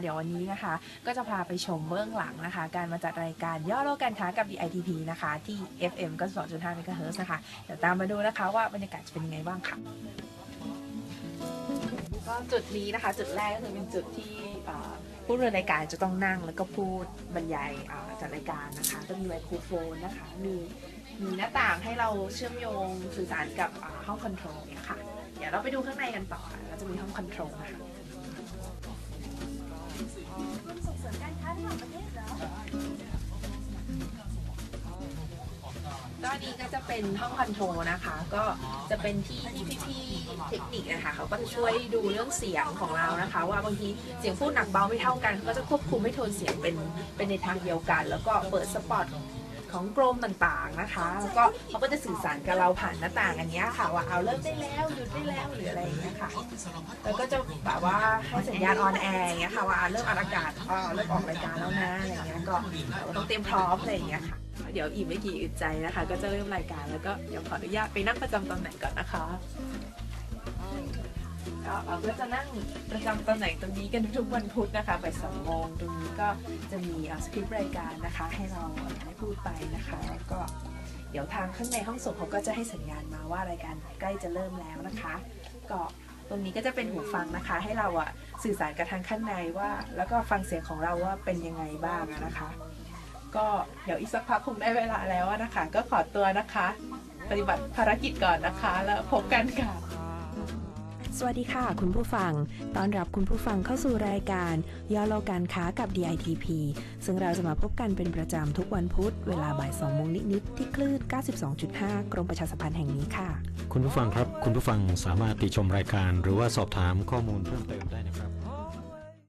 เดี๋ยววันนี้นะคะ ก็จะพาไปชมเบื้องหลังนะคะ การมาจัดรายการย่อโลกการค้ากับ DITP นะคะ ที่ FM ก็2.5 MHz นะคะเดี๋ยวตามมาดูนะคะว่าบรรยากาศจะเป็นยังไงบ้างค่ะก็จุดนี้นะคะ จุดแรกก็คือเป็นจุดที่ผู้ดำเนินรายการจะต้องนั่งแล้วก็พูดบรรยายจัดรายการนะคะ ก็มีไมโครโฟนนะคะ มีมีหน้าต่างให้เราเชื่อมโยงสื่อสารกับห้องคอนโทรลเนี่ยค่ะ เดี๋ยวเราไปดูข้างในกันต่อค่ะแล้วจะมีห้องคอนโทรลนะคะ ก็อนี้ก็จะเป็นห้องคอนโทรนะคะ ก็จะเป็นที่ที่พี่ๆเทคนิคนะคะเขาก็จะช่วยดูเรื่องเสียงของเรานะคะ ว่าบางทีเสียงพูดหนักเบาไม่เท่ากันเขาก็จะควบคุมให้โทนเสียงเป็นเป็นในทางเดียวกัน แล้วก็เปิดสปอตของกรมต่างๆนะคะ แล้วก็เขาก็จะสื่อสารกับเราผ่านหน้าต่างอันนี้ค่ะ ว่าเอาเริ่มได้แล้วหยุดได้แล้วหรืออะไรอย่างเงี้ยค่ะแล้วก็จะแบบว่าให้สัญญาณออนแอร์อย่างเงี้ยค่ะว่าเริ่มออกอากาศอ่าเริ่มออกรายการแล้วนะอะไรเงี้ยก็ต้องเตรียมพร้อมอะไรอย่างเงี้ยค่ะ เดี๋ยวอีกไม่กี่อึดใจนะคะ ก็จะเริ่มรายการแล้วก็เดี๋ยวขออนุญาตไปนั่งประจำตำแหน่งก่อนนะคะก็เราก็จะนั่งประจำตำแหน่งตรงนี้กันทุกๆวันพุธนะคะบ่ายสองโมงตรงนี้ก็จะมีสคริปต์รายการนะคะ ให้เราได้พูดไปนะคะแล้วก็เดี๋ยวทางข้างในห้องส่งเขาก็จะให้สัญญาณมาว่ารายการใกล้จะเริ่มแล้วนะคะ ก็ตรงนี้ก็จะเป็นหูฟังนะคะ ให้เราอะสื่อสารกับทางข้างในว่า แล้วก็ฟังเสียงของเราว่าเป็นยังไงบ้างนะคะ ก็เดี๋ยวอีกสักพักคงได้เวลาแล้วอะนะคะ ก็ขอตัวนะคะ ปฏิบัติภารกิจก่อนนะคะ แล้วพบกันค่ะ สวัสดีค่ะ คุณผู้ฟังต้อนรับคุณผู้ฟังเข้าสู่รายการย่อโลกการค้ากับ DITP ซึ่งเราจะมาพบกันเป็นประจำทุกวันพุธ เวลาบ่าย2โมงนิดๆที่คลื่น 92.5 กรมประชาสัมพันธ์แห่งนี้ค่ะ คุณผู้ฟังครับ คุณผู้ฟังสามารถติชมรายการ หรือว่าสอบถามข้อมูลเพิ่มเติมได้นะครับ